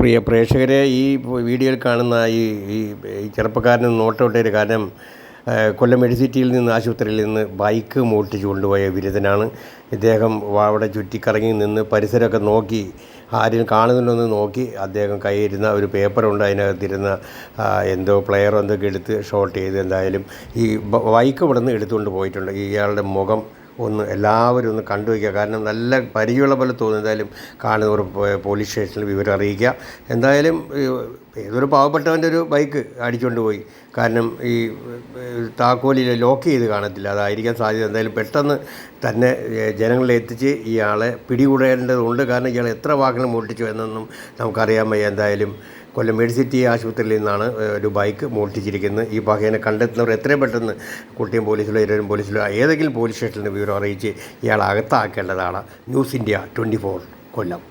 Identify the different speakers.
Speaker 1: പ്രിയ പ്രേക്ഷകരെ ഈ വീഡിയോയിൽ കാണുന്ന ഈ ഈ ചെറുപ്പക്കാരന് നോട്ടമിട്ടൊരു കാരണം കൊല്ലം മെഡിസിറ്റിയിൽ നിന്ന് ആശുപത്രിയിൽ നിന്ന് ബൈക്ക് മോട്ടിച്ച് കൊണ്ടുപോയ വിരുദ്ധനാണ്. ഇദ്ദേഹം അവിടെ ചുറ്റിക്കറങ്ങി നിന്ന് പരിസരമൊക്കെ നോക്കി ആരും കാണുന്നുണ്ടെന്ന് നോക്കി അദ്ദേഹം കയ്യിരുന്ന ഒരു പേപ്പറുണ്ട് അതിനകത്തിരുന്ന എന്തോ പ്ലെയറോ എന്തൊക്കെ എടുത്ത് ഷോട്ട് ചെയ്ത് എന്തായാലും ഈ ബൈക്ക് ഇവിടെ നിന്ന് എടുത്തുകൊണ്ട് പോയിട്ടുണ്ട്. ഇയാളുടെ മുഖം ഒന്ന് എല്ലാവരും ഒന്ന് കണ്ടു കണ്ടുവയ്ക്കുക കാരണം നല്ല പരിചയമുള്ള പോലെ തോന്നുന്നു. എന്തായാലും കാണുന്നവർ പോലീസ് സ്റ്റേഷനിൽ വിവരം അറിയിക്കുക. എന്തായാലും ഏതൊരു പാവപ്പെട്ടവന്റെ ഒരു ബൈക്ക് അടിച്ചുകൊണ്ട് പോയി. കാരണം ഈ താക്കോലിൽ ലോക്ക് ചെയ്ത് കാണത്തില്ല. അതായിരിക്കാൻ സാധ്യത. എന്തായാലും പെട്ടെന്ന് തന്നെ ജനങ്ങളിൽ ജനങ്ങളെ എത്തിച്ച് ഇയാളെ പിടികൂടേണ്ടതുണ്ട്. കാരണം ഇയാൾ എത്ര വാഹനം മോഷ്ടിച്ചു എന്നൊന്നും നമുക്കറിയാൻ വയ്യ. എന്തായാലും കൊല്ലം മെഡിസിറ്റി ആശുപത്രിയിൽ നിന്നാണ് ഒരു ബൈക്ക് മോഷ്ടിച്ചിരിക്കുന്നത്. ഈ പകയനെ കണ്ടെത്തുന്നവർ എത്രയും പെട്ടെന്ന് കുട്ടിയും പോലീസിലോ ഇരുവരും പോലീസിലോ ഏതെങ്കിലും പോലീസ് സ്റ്റേഷനിൽ വിവരം അറിയിച്ച് ഇയാൾ അകത്താക്കേണ്ടതാണ്. News India twenty Kollam.